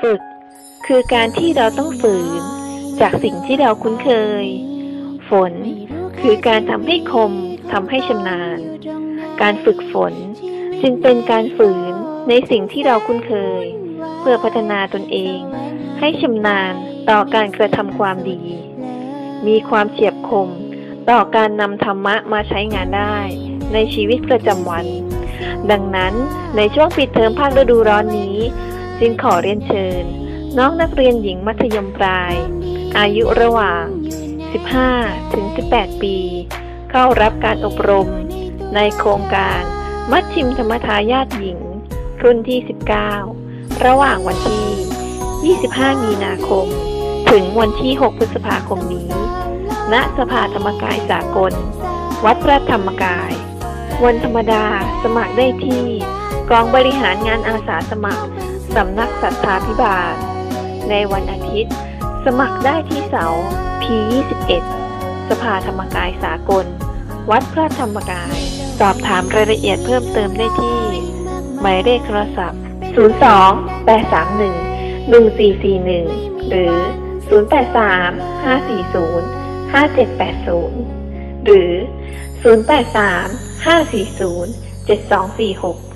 ฝึก คือการที่เราต้องฝืน จากสิ่งที่เราคุ้นเคย ฝน คือการทำให้คมทำให้ชำนาญ การฝึกฝน จึงเป็นการฝืนในสิ่งที่เราคุ้นเคย เพื่อพัฒนาตนเอง ให้ชำนาญต่อการกระทำความดี มีความเฉียบคม ต่อการนำธรรมะมาใช้งานได้ในชีวิตประจำวัน ดังนั้นในช่วงปิดเทอมภาคฤดูร้อนนี้ จึงขอเรียนเชิญ น้องนักเรียนหญิงมัธยมปลาย อายุระหว่าง 15 ถึง 18 ปี เข้ารับการอบรม ในโครงการมัชชิมธรรมทายาทหญิง รุ่นที่ 19 ระหว่างวันที่ 25 มีนาคม ถึงวันที่ 6 พฤษภาคมนี้ ณ สภาธรรมกายสากล วัดพระธรรมกาย วันธรรมดาสมัครได้ที่กองบริหารงานอาสาสมัคร สำนักสัทธาพิบาล ในวันอาทิตย์ สมัครได้ที่เสา P21 สภาธรรมกายสากล วัดพระธรรมกาย สอบถามรายละเอียดเพิ่มเติมได้ที่ หมายเลขโทรศัพท์ 02 831 1441 หรือ 083 540 5780 หรือ 083 540 7246